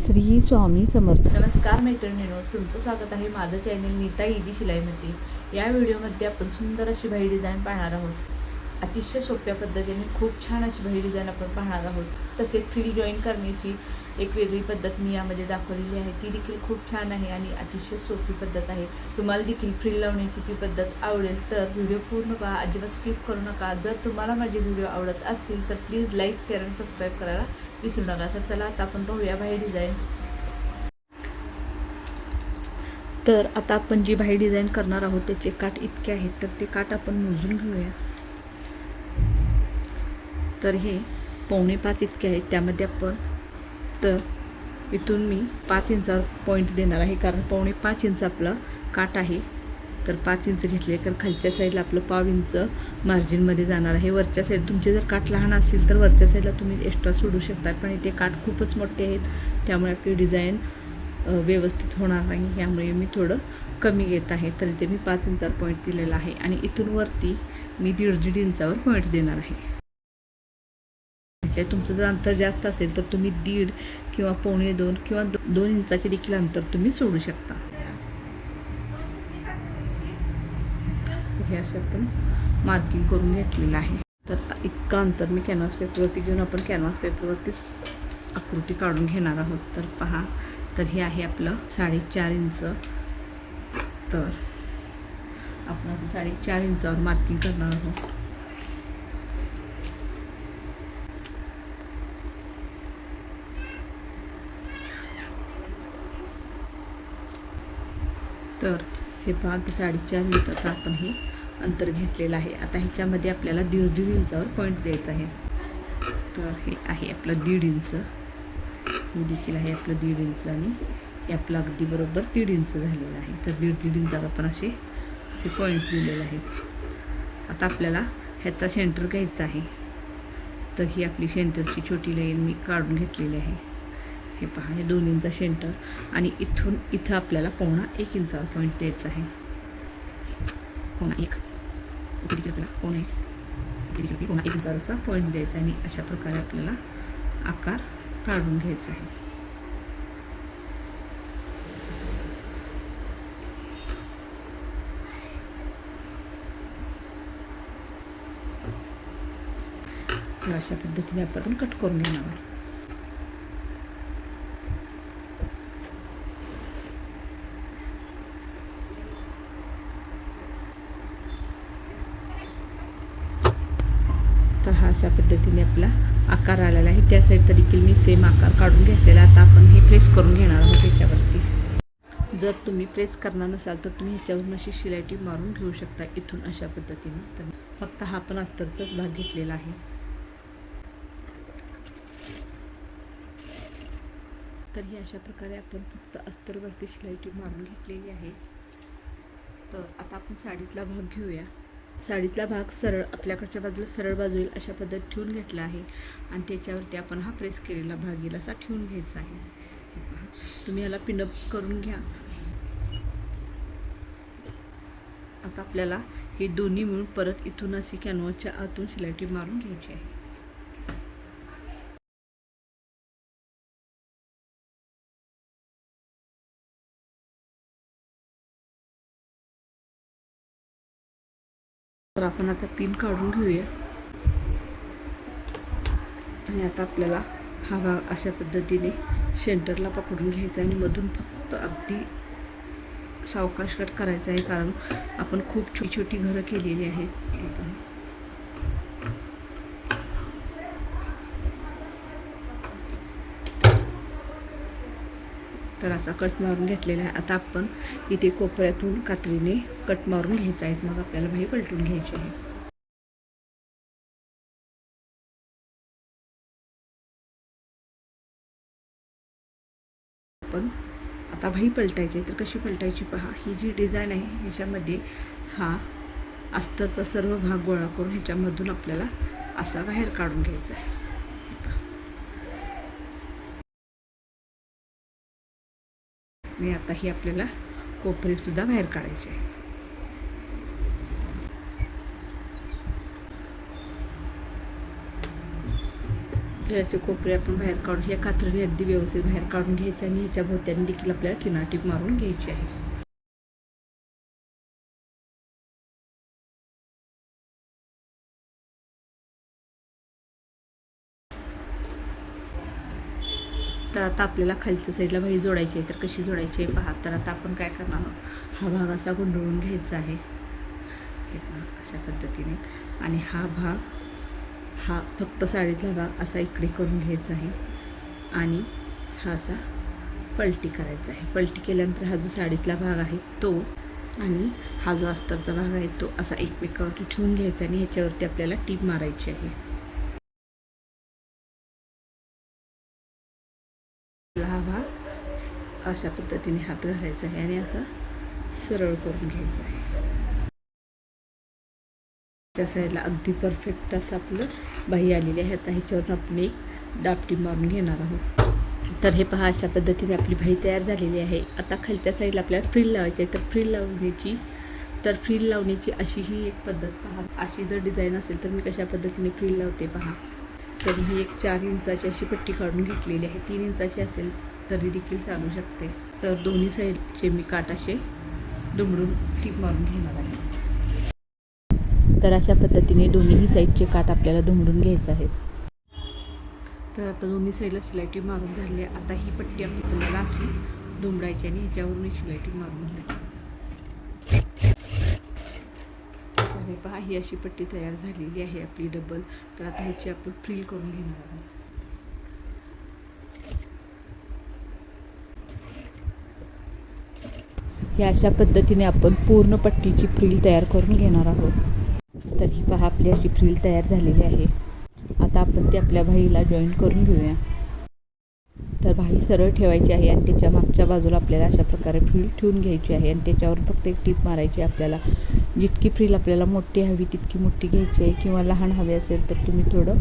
श्री स्वामी समर्थ. नमस्कार मैत्रिणींनो तुमचं स्वागत आहे माझं चॅनल नीता इजी शिलाईमध्ये. या व्हिडिओमध्ये आपण सुंदर अशी भाई डिझाईन पाहणार आहोत. अतिशय सोप्या पद्धतीने खूप छान अशी भाई डिझाईन आपण पाहणार आहोत. तसेच फ्री जॉईन करण्याची एक वेगळी पद्धत मी यामध्ये दाखवलेली आहे. ती देखील खूप छान आहे आणि अतिशय सोपी पद्धत आहे. तुम्हाला देखील फ्री लावण्याची ती पद्धत आवडेल तर व्हिडिओ पूर्ण पहा. अजिबात स्किप करू नका. जर तुम्हाला माझे व्हिडिओ आवडत असतील तर प्लीज लाईक शेअर आणि सबस्क्राईब करायला विसरू नका तर चला आता आपण पाहूया बाहेर डिझाईन तर आता आपण जी बाही डिझाईन करणार आहोत त्याचे काठ इतके आहेत तर ते काठ आपण मोजून घेऊया. तर हे पावणे पाच इतके आहेत त्यामध्ये आपण तर इथून मी पाच इंचावर पॉईंट देणार आहे कारण पावणे पाच इंच आपलं काठ आहे. तर पाच इंच घेतले. कारण खालच्या साईडला आपलं पाव इंच मार्जिनमध्ये जाणार आहे. वरच्या साईड तुमचे जर काठ लहान असेल तर वरच्या साईडला तुम्ही एक्स्ट्रा सोडू शकता. पण इथे काठ खूपच मोठे आहेत. त्यामुळे आपली डिझाईन व्यवस्थित होणार नाही. ह्यामुळे मी थोडं कमी घेत आहे. तर इथे मी पाच इंचावर पॉईंट दिलेला आहे. आणि इथून वरती मी दीड दीड इंचावर पॉईंट देणार आहे. म्हणजे तुमचं जर अंतर जास्त असेल तर तुम्ही दीड किंवा पावणे दोन किंवा दो दोन इंचाचे देखील अंतर तुम्ही सोडू शकता. हे असे आपण मार्किंग करून घेतलेलं आहे. तर इतकं अंतर मी कॅनव्हास पेपरवरती घेऊन आपण कॅनव्हास पेपरवरतीच आकृती काढून घेणार आहोत. तर पहा तर हे आहे आपलं साडेचार इंच. तर आपण आता साडेचार इंचावर मार्किंग करणार आहोत. तर हे पहा साडेचार इंचाचं आपण हे अंतर घेतलेलं आहे. आता ह्याच्यामध्ये आपल्याला दीड दीड इंचावर पॉईंट द्यायचा आहे. तर हे आहे आपलं दीड इंच. हे देखील आहे आपलं दीड इंच आणि हे आपलं अगदी बरोबर दीड इंच झालेलं आहे. तर दीड दीड इंचावर आपण असे हे पॉईंट दिलेले आहेत. आता आपल्याला ह्याचा सेंटर घ्यायचा आहे. तर ही आपली सेंटरची छोटी लाईन मी काढून घेतलेली आहे. हे पहा हे दोन इंचा सेंटर आणि इथून इथं आपल्याला पोहणा एक इंचावर पॉईंट द्यायचा आहे. पोहणा एक. इथे देखील आपल्याला पावणा एक इथे एक जरासा पॉईंट द्यायचा आणि अशा प्रकारे आपल्याला आकार काढून घ्यायचा आहे. अशा पद्धतीने आपण कट करून घेणार आहोत. तर हा अशा पद्धतीने आपला आकार आलेला आहे. त्या साईडचा देखील मी सेम आकार काढून घेतलेला. आता आपण हे प्रेस करून घेणार आहोत ह्याच्यावरती. जर तुम्ही प्रेस करणार नसाल तर तुम्ही ह्याच्यावरून अशी शिलायटी मारून घेऊ शकता इथून अशा पद्धतीने. तर फक्त हा पण अस्तरचाच भाग घेतलेला आहे. तर ही अशा प्रकारे आपण फक्त अस्तरवरती शिलायटी मारून घेतलेली आहे. तर आता आपण साडीतला भाग घेऊया. साडीतला भाग सरळ आपल्याकडच्या बाजूला सरळ बाजू येईल अशा पद्धत ठेवून घेतला आहे. आणि त्याच्यावरती आपण हा प्रेस केलेला भाग येईल असा ठेवून घ्यायचा आहे. तुम्ही याला पिनअप करून घ्या. आता आपल्याला हे दोन्ही मिळून परत इथून अशी कॅनव्हाच्या आतून शिलाटी मारून घ्यायची आहे. तर आपण आता पिन काढून घेऊया. आणि आता आपल्याला हा भाग अशा पद्धतीने सेंटरला पकडून घ्यायचा आणि मधून फक्त अगदी सावकाश कट करायचा आहे कारण आपण खूप छोटी छोटी घरं केलेली आहेत. तर असा कट मारून घेतलेला आहे. आता आपण इथे कोपऱ्यातून कात्रीने कट मारून घ्यायचा आहे. मग आपल्याला भाई पलटून घ्यायची आहे. आपण आता भाई पलटायची तर कशी पलटायची पहा. ही जी डिझाईन आहे ह्याच्यामध्ये हा अस्तरचा सर्व भाग गोळा करून ह्याच्यामधून आपल्याला असा बाहेर काढून घ्यायचा आहे हे पहा. आणि आता ही आपल्याला कोपरीसुद्धा बाहेर काढायची आहे. तर असे कोपरे आपण बाहेर काढून या कात्रीने अगदी व्यवस्थित बाहेर काढून घ्यायचं आणि ह्याच्या भोवत्याने देखील आपल्याला किनाटीप मारून घ्यायची आहे. तर आता आपल्याला खालच्या साईडला भाई जोडायची आहे तर कशी जोडायची आहे पहा. तर आता आपण काय करणार आहोत? हा भाग असा गुंडळून घ्यायचा आहे. हे पहा अशा पद्धतीने. आणि हा भाग हा फक्त साडीतला भाग असा इकडे करून घ्यायचा आहे. आणि हा असा पलटी करायचा आहे. पलटी केल्यानंतर हा जो साडीतला भाग आहे तो आणि हा जो अस्तरचा भाग आहे तो असा एकमेकावरती ठेवून घ्यायचा आणि ह्याच्यावरती आपल्याला टीप मारायची आहे. हा अशा पद्धतीने हात घालायचा आहे आणि असा सरळ करून घ्यायचा आहे. त्या साईडला अगदी परफेक्ट असं आपलं बाही आलेली आहे. आता ह्याच्यावरून आपण एक डापटी मारून घेणार आहोत. तर हे पहा अशा पद्धतीने आपली बाई तयार झालेली आहे. आता खालच्या साईडला आपल्याला फ्रिल लावायची आहे. तर फ्रिल लावण्याची तर फ्रिल लावण्याची अशी ही एक पद्धत पहा. अशी जर डिझाईन असेल तर मी कशा पद्धतीने फ्रिल लावते पहा. तर ही एक चार इंचाची अशी पट्टी काढून घेतलेली आहे. तीन इंचाची असेल तरी देखील चालू शकते. तर दोन्ही साईडचे मी काट असे दुमडून टीप मारून घेणार आहे. तर अशा पद्धतीने दोन्हीही साईडचे काट आपल्याला दुमडून घ्यायचे आहेत. तर आता दोन्ही साईडला शिलाईटी मारून झाली आहे. आता ही पट्टी आपल्याला अशी दुमडायची आणि ह्याच्यावरून एक शिलाईटी मारून घ्यायची आहे. पहा ही अशी पट्टी तयार झालेली आहे आपली डबल तर आता ह्याची आपण फ्रील करून घेणार आहोत. ह्या अशा पद्धतीने आपण पूर्ण पट्टीची फ्रील तयार करून घेणार आहोत. तर ही पहा आपली अशी फ्रील तयार झालेली आहे. आता आपण ती आपल्या भाईला जॉईन करून घेऊया. तर भाई सरळ ठेवायची आहे आणि त्याच्या मागच्या बाजूला आपल्याला अशा प्रकारे फ्रील ठेवून घ्यायची आहे आणि त्याच्यावर फक्त एक टीप मारायची आहे आपल्याला. जितकी फ्रील आपल्याला मोठी हवी तितकी मोठी घ्यायची आहे. किंवा लहान हवी असेल तर तुम्ही थोडं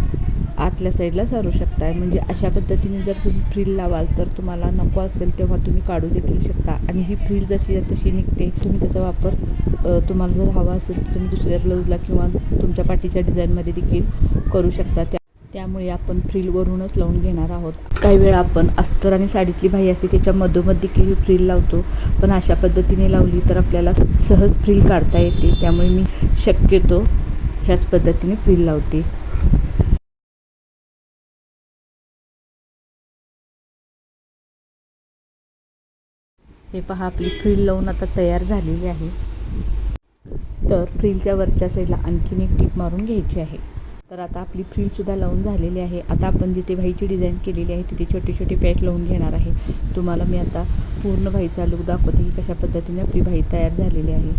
आतल्या साईडला सारू शकताय. म्हणजे अशा पद्धतीने जर तुम्ही फ्रील लावाल तर तुम्हाला नको असेल तेव्हा तुम्ही काढू देखील शकता. आणि ही फ्रील जशी तशी निघते. तुम्ही त्याचा वापर तुम्हाला जर हवा असेल तर तुम्ही दुसऱ्या ब्लाऊजला किंवा तुमच्या पाठीच्या डिझाईनमध्ये देखील करू शकता. त्या त्यामुळे आपण फ्रिलवरूनच लावून घेणार आहोत. काही वेळा आपण अस्तर आणि साडीतली भाई असते त्याच्या मधोमध देखील ही फ्रील लावतो. पण अशा पद्धतीने लावली तर आपल्याला सहज फ्रील काढता येते. त्यामुळे मी शक्यतो ह्याच पद्धतीने फ्रील लावते. हे पहा आपली फ्रील लावून आता तयार झालेली आहे. तर फ्रीलच्या वरच्या साईडला आणखीन एक टीप मारून घ्यायची आहे. तर आता आपली फ्रीलसुद्धा लावून झालेली आहे. आता आपण जिथे भाईची डिझाईन केलेली आहे तिथे छोटे छोटे पॅच लावून घेणार आहे. तुम्हाला मी आता पूर्ण व्हाईचा लुक दाखवते की कशा पद्धतीने आपली भाई तयार झालेली आहे.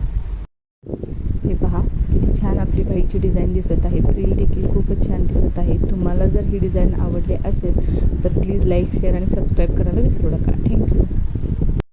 हे पहा किती छान आपली भाईची डिझाईन दिसत आहे. फ्रील देखील खूपच छान दिसत आहे. तुम्हाला जर ही डिझाईन आवडली असेल तर प्लीज लाईक शेअर आणि सबस्क्राईब करायला विसरू नका. थँक्यू